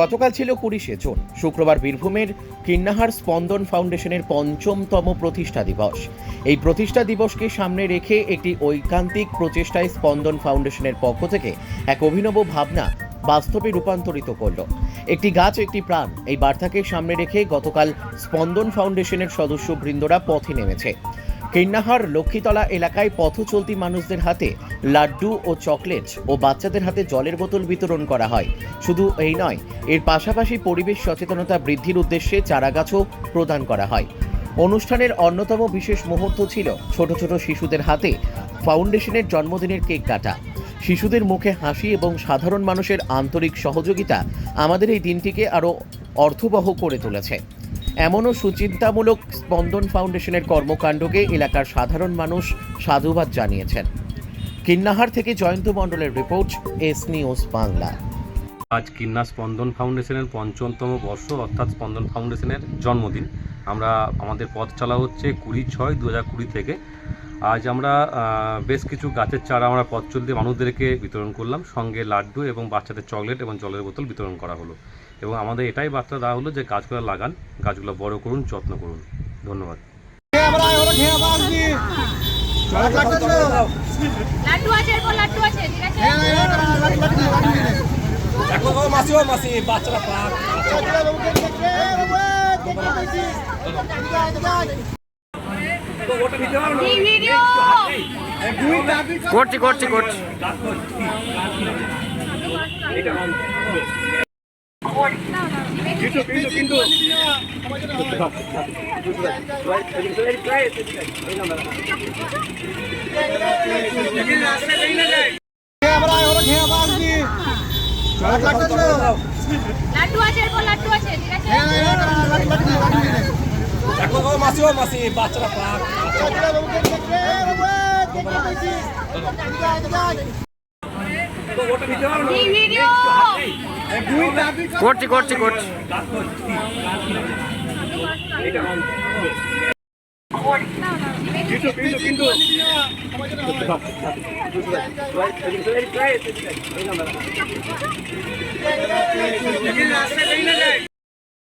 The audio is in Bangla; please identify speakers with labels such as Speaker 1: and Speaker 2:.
Speaker 1: গতকাল ছিল কুড়িশে জুন। শুক্রবার বীরভূমের কিন্নাহার স্পন্দন ফাউন্ডেশনের পঞ্চমতম প্রতিষ্ঠা দিবস। এই প্রতিষ্ঠা দিবসকে সামনে রেখে একটি ঐকান্তিক প্রচেষ্টায় স্পন্দন ফাউন্ডেশনের পক্ষ থেকে এক অভিনব ভাবনা বাস্তবে রূপান্তরিত করল। একটি গাছ, একটি প্রাণ, এই বার্তাকে সামনে রেখে গতকাল স্পন্দন ফাউন্ডেশনের সদস্য বৃন্দরা পথে নেমেছে। কিন্নাহার লক্ষ্মীতলা এলাকায় পথ চলতি মানুষদের হাতে লাড্ডু ও চকলেট ও বাচ্চাদের হাতে জলের বোতল বিতরণ করা হয়। শুধু এই নয়, এর পাশাপাশি পরিবেশ সচেতনতা বৃদ্ধির উদ্দেশ্যে চারাগাছও প্রদান করা হয়। অনুষ্ঠানের অন্যতম বিশেষ মুহূর্ত ছিল ছোট ছোট শিশুদের হাতে ফাউন্ডেশনের জন্মদিনের কেক কাটা। শিশুদের মুখে হাসি এবং সাধারণ মানুষের আন্তরিক সহযোগিতা আমাদের এই দিনটিকে আরও অর্থবহ করে তুলেছে। এমনও সুচিন্তামূলক স্পন্দন ফাউন্ডেশনের কর্মকাণ্ডকে এলাকার সাধারণ মানুষ সাধুবাদ জানিয়েছেন। কিন্নাহার থেকে জয়ন্ত মণ্ডলের রিপোর্ট, এস নিউজ বাংলা।
Speaker 2: আজ কিন্না স্পন্দন ফাউন্ডেশনের পঞ্চমতম বর্ষ, অর্থাৎ স্পন্দন ফাউন্ডেশনের জন্মদিন। আমরা, আমাদের পথ চলা হচ্ছে কুড়ি ছয়, দু থেকে। আজ আমরা বেশ কিছু গাছের চারা আমরা পথ চলতে মানুষদেরকে বিতরণ করলাম সঙ্গে লাড্ডু এবং বাচ্চাদের চকলেট এবং জলের বোতল বিতরণ করা হলো এবং আমাদের এটাই বার্তা দেওয়া হলো যে গাছগুলো লাগান গাছগুলো বড় করুন যত্ন করুন ধন্যবাদ
Speaker 3: লাড্ডু আছে এরপর লাড্ডু আছে ঠিক আছে এই ভিডিও
Speaker 1: করছি করছি করছি।
Speaker 3: লাড্ডু আছে এরপর লাড্ডু আছে ঠিক আছে এই ভিডিও
Speaker 1: করছি করছি করছি।
Speaker 3: এই ভিডিও